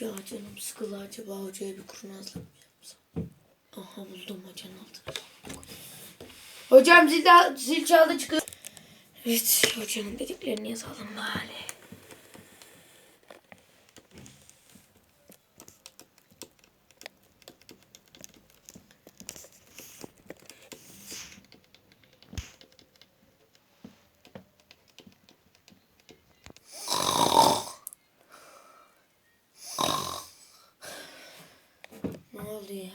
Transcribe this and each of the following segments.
Ya canım sıkıldı acaba hocaya bir kurnazlık mı yapsam? Aha buldum hocanın altını. Hocam zil, zil çaldı çıkıyor. Evet hocanın dediklerini yazalım bari. Ne oldu ya?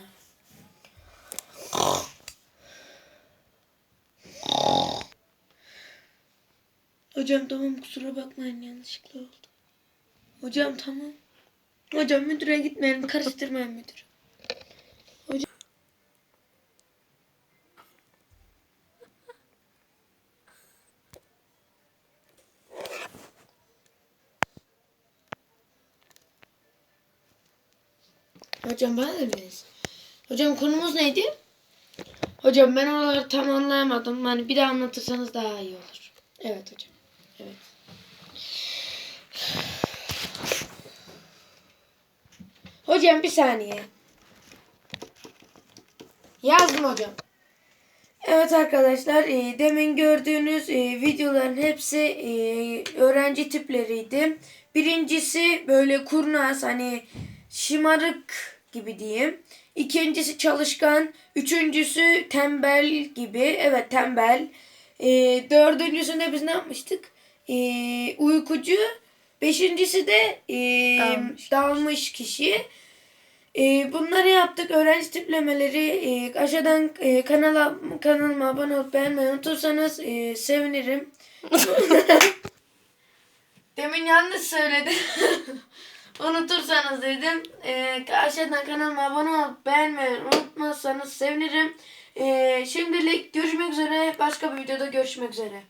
Hocam tamam kusura bakmayın yanlışlıkla oldu. Hocam tamam. Hocam müdüre gitmeyelim karıştırmayın müdür. Hocam. Hocam bana da biliriz. Hocam konumuz neydi? Hocam ben oraları tam anlayamadım. Hani bir daha anlatırsanız daha iyi olur. Evet hocam. Evet. Hocam bir saniye. Yazdım hocam. Evet arkadaşlar e, demin gördüğünüz e, videoların hepsi e, öğrenci tipleriydi. Birincisi böyle kurnaz hani şımarık gibi diyeyim. İkincisi çalışkan. Üçüncüsü tembel gibi. Evet tembel. E, dördüncüsünde biz ne yapmıştık? E, uykucu. Beşincisi de e, Dalmış. dalmış kişi. E, bunları yaptık. Öğrenci tiplemeleri e, aşağıdan e, kanala kanalıma abone olup beğenmeyi unutursanız e, sevinirim. Demin yanlış söyledim. Unutursanız dedim. E, aşağıdan kanalıma abone olup beğenmeyi unutmazsanız sevinirim. E, şimdilik görüşmek üzere. Başka bir videoda görüşmek üzere.